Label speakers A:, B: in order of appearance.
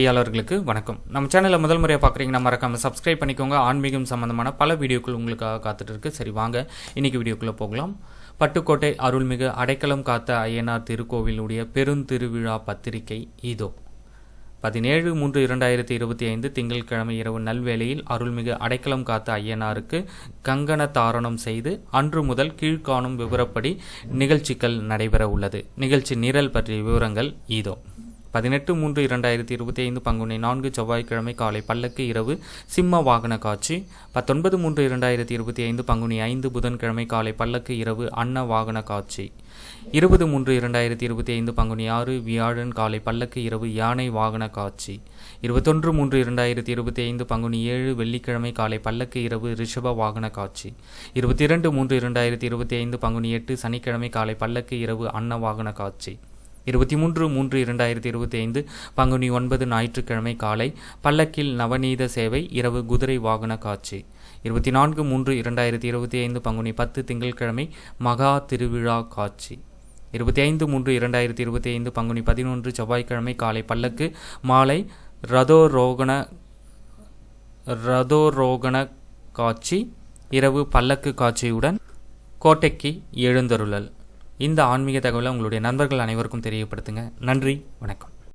A: பொறியாளர்களுக்கு வணக்கம். நம்ம சேனலில் முதல் முறையாக பார்க்குறீங்கன்னா மறக்காமல் சப்ஸ்கிரைப் பண்ணிக்கோங்க. ஆன்மீகம் சம்மந்தமான பல வீடியோக்கள் உங்களுக்காக காத்துட்டு இருக்கு. சரி வாங்க. இன்னைக்கு வீடியோக்குள்ளே போகலாம். பட்டுக்கோட்டை அருள்மிகு அடைக்கலம் காத்த ஐயனார் திருக்கோவிலுடைய பெருந்திருவிழா பத்திரிகை இதோ. பதினேழு மூன்று இரண்டாயிரத்தி இருபத்தி ஐந்து திங்கட்கிழமை இரவு நல்வேளையில் அருள்மிகு அடைக்கலம் காத்த ஐயனாருக்கு கங்கண தாரணம் செய்து அன்று முதல் கீழ்காணும் விவரப்படி நிகழ்ச்சிகள் நடைபெற உள்ளது. நிகழ்ச்சி நிரல் பற்றிய விவரங்கள் இதோ. பதினெட்டு மூன்று இரண்டாயிரத்தி இருபத்தி ஐந்து பங்குனி நான்கு செவ்வாய்க்கிழமை காலை பல்லக்கு இரவு சிம்ம வாகன காட்சி. பத்தொன்பது மூன்று இரண்டாயிரத்தி இருபத்தி ஐந்து பங்குனி ஐந்து புதன்கிழமை காலை பல்லக்கு இரவு அன்ன வாகன காட்சி. இருபது மூன்று இரண்டாயிரத்தி இருபத்தி ஐந்து பங்குனி ஆறு வியாழன் காலை பல்லக்கு இரவு யானை வாகன காட்சி. இருபத்தொன்று மூன்று இரண்டாயிரத்தி இருபத்தி ஐந்து பங்குனி ஏழு வெள்ளிக்கிழமை காலை பல்லக்கு இரவு ரிஷப வாகன காட்சி. இருபத்தி இரண்டு மூன்று இரண்டாயிரத்தி இருபத்தி ஐந்து பங்குனி எட்டு சனிக்கிழமை காலை பல்லக்கு இரவு அன்ன வாகன காட்சி. இருபத்தி மூன்று மூன்று இரண்டாயிரத்தி இருபத்தி ஐந்து பங்குனி ஒன்பது ஞாயிற்றுக்கிழமை காலை பல்லக்கில் நவநீத சேவை இரவு குதிரை வாகன காட்சி. இருபத்தி நான்கு மூன்று இரண்டாயிரத்தி இருபத்தி ஐந்து பங்குனி பத்து திங்கட்கிழமை மகா திருவிழா காட்சி. இருபத்தி ஐந்து மூன்று இரண்டாயிரத்தி இருபத்தி ஐந்து பங்குனி பதினொன்று செவ்வாய்க்கிழமை காலை பல்லக்கு மாலை ரதோரோகண ரதோரோகண காட்சி. இரவு பல்லக்கு காட்சியுடன் கோட்டைக்கு எழுந்தருளல். இந்த ஆன்மீக தகவலை உங்களுடைய நண்பர்கள் அனைவருக்கும் தெரியப்படுத்துங்க. நன்றி வணக்கம்.